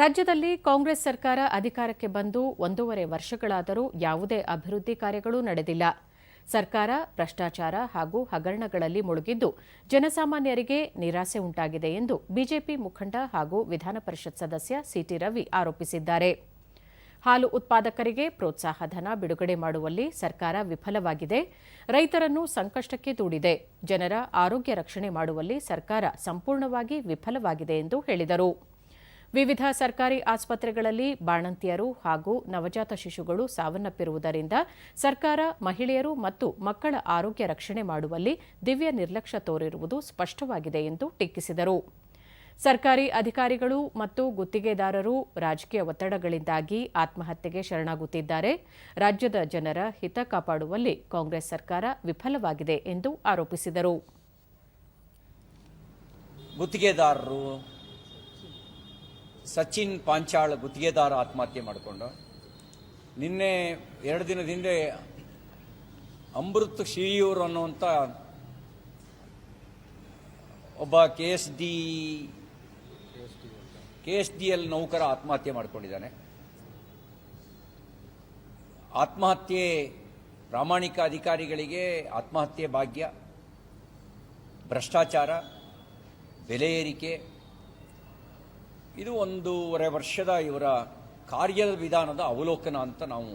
ರಾಜ್ಯದಲ್ಲಿ ಕಾಂಗ್ರೆಸ್ ಸರ್ಕಾರ ಅಧಿಕಾರಕ್ಕೆ ಬಂದು ಒಂದೂವರೆ ವರ್ಷಗಳಾದರೂ ಯಾವುದೇ ಅಭಿವೃದ್ಧಿ ಕಾರ್ಯಗಳು ನಡೆದಿಲ್ಲ. ಸರ್ಕಾರ, ಭ್ರಷ್ಟಾಚಾರ ಹಾಗೂ ಹಗರಣಗಳಲ್ಲಿ ಮುಳುಗಿದ್ದು ಜನಸಾಮಾನ್ಯರಿಗೆ ನಿರಾಸೆ ಉಂಟಾಗಿದೆ ಎಂದು ಬಿಜೆಪಿ ಮುಖಂಡ ಹಾಗೂ ವಿಧಾನ ಪರಿಷತ್ ಸದಸ್ಯ ಸಿಟಿ ರವಿ ಆರೋಪಿಸಿದ್ದಾರೆ. ಹಾಲು ಉತ್ಪಾದಕರಿಗೆ ಪ್ರೋತ್ಸಾಹ ಧನ ಬಿಡುಗಡೆ ಮಾಡುವಲ್ಲಿ ಸರ್ಕಾರ ವಿಫಲವಾಗಿದೆ. ರೈತರನ್ನು ಸಂಕಷ್ಟಕ್ಕೆ ದೂಡಿದೆ ಜನರ ಆರೋಗ್ಯ ರಕ್ಷಣೆ ಮಾಡುವಲ್ಲಿ ಸರ್ಕಾರ ಸಂಪೂರ್ಣವಾಗಿ ವಿಫಲವಾಗಿದೆ ಎಂದು ಹೇಳಿದರು. ವಿವಿಧ ಸರ್ಕಾರಿ ಆಸ್ಪತ್ರೆಗಳಲ್ಲಿ ಬಾಣಂತಿಯರು ಹಾಗೂ ನವಜಾತ ಶಿಶುಗಳು ಸಾವನ್ನಪ್ಪಿರುವುದರಿಂದ ಸರ್ಕಾರ ಮಹಿಳೆಯರು ಮತ್ತು ಮಕ್ಕಳ ಆರೋಗ್ಯ ರಕ್ಷಣೆ ಮಾಡುವಲ್ಲಿ ದಿವ್ಯ ನಿರ್ಲಕ್ಷ್ಯ ತೋರಿರುವುದು ಸ್ಪಷ್ಟವಾಗಿದೆ ಎಂದು ಟೀಕಿಸಿದರು. ಸರ್ಕಾರಿ ಅಧಿಕಾರಿಗಳು ಮತ್ತು ಗುತ್ತಿಗೆದಾರರು ರಾಜಕೀಯ ಒತ್ತಡಗಳಿಂದಾಗಿ ಆತ್ಮಹತ್ಯೆಗೆ ಶರಣಾಗುತ್ತಿದ್ದಾರೆ. ರಾಜ್ಯದ ಜನರ ಹಿತ ಕಾಪಾಡುವಲ್ಲಿ ಕಾಂಗ್ರೆಸ್ ಸರ್ಕಾರ ವಿಫಲವಾಗಿದೆ ಎಂದು ಆರೋಪಿಸಿದರು. ಗುತ್ತಿಗೆದಾರರು ಸಚಿನ್ ಪಾಂಚಾಳ್ ಗುತ್ತಿಗೆದಾರ ಆತ್ಮಹತ್ಯೆ ಮಾಡಿಕೊಂಡು ನಿನ್ನೆ ಎರಡು ದಿನದ ಹಿಂದೆ ಅಮೃತ್ ಶಿಯೂರ್ ಅನ್ನುವಂಥ ಒಬ್ಬ K S D K S D L ನೌಕರ ಆತ್ಮಹತ್ಯೆ ಮಾಡಿಕೊಂಡಿದ್ದಾನೆ. ಆತ್ಮಹತ್ಯೆ ಪ್ರಾಮಾಣಿಕ ಅಧಿಕಾರಿಗಳಿಗೆ ಆತ್ಮಹತ್ಯೆ ಭಾಗ್ಯ, ಭ್ರಷ್ಟಾಚಾರ, ಬೆಲೆ ಏರಿಕೆ ಇದು ಒಂದೂವರೆ ವರ್ಷದ ಇವರ ಕಾರ್ಯದ ವಿಧಾನದ ಅವಲೋಕನ ಅಂತ ನಾವು